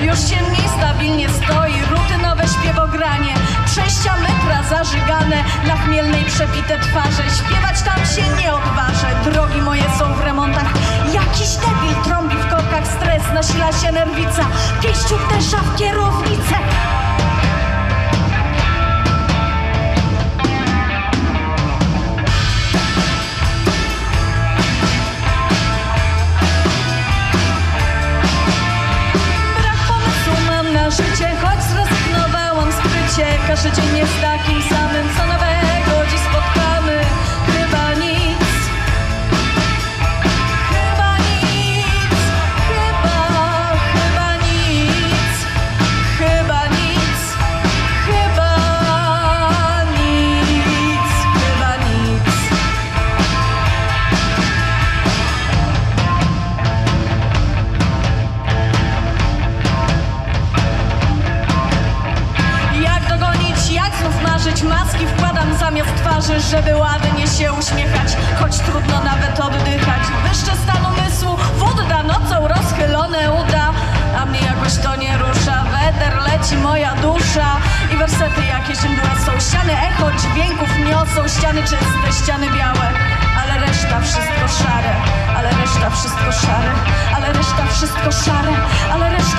Już ciemniej stabilnie stoi rutynowe śpiewogranie. Przejścia metra zażygane Na chmielnej przepite twarze. Śpiewać tam się nie odważę. Drogi moje są w remontach. Jakiś debil trąbi w korkach Stres. Nasila się nerwica. Pięściu uderza w kierownicę Każdy dzień jest takim samym, twarzy Żeby ładnie się uśmiechać. Choć trudno nawet oddychać. Wyższy stan umysłu Wódda nocą rozchylone uda. A mnie jakoś to nie rusza. Weder leci moja dusza. I wersety jakieś mdłe są. Ściany echo dźwięków niosą. Ściany czyste, ściany białe. Ale reszta wszystko szare. Ale reszta wszystko szare. Ale reszta wszystko szare. Ale reszta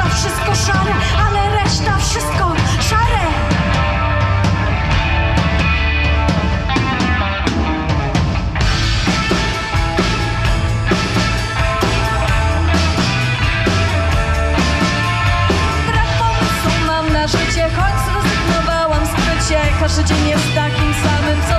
nasz dzień jest takim samym, co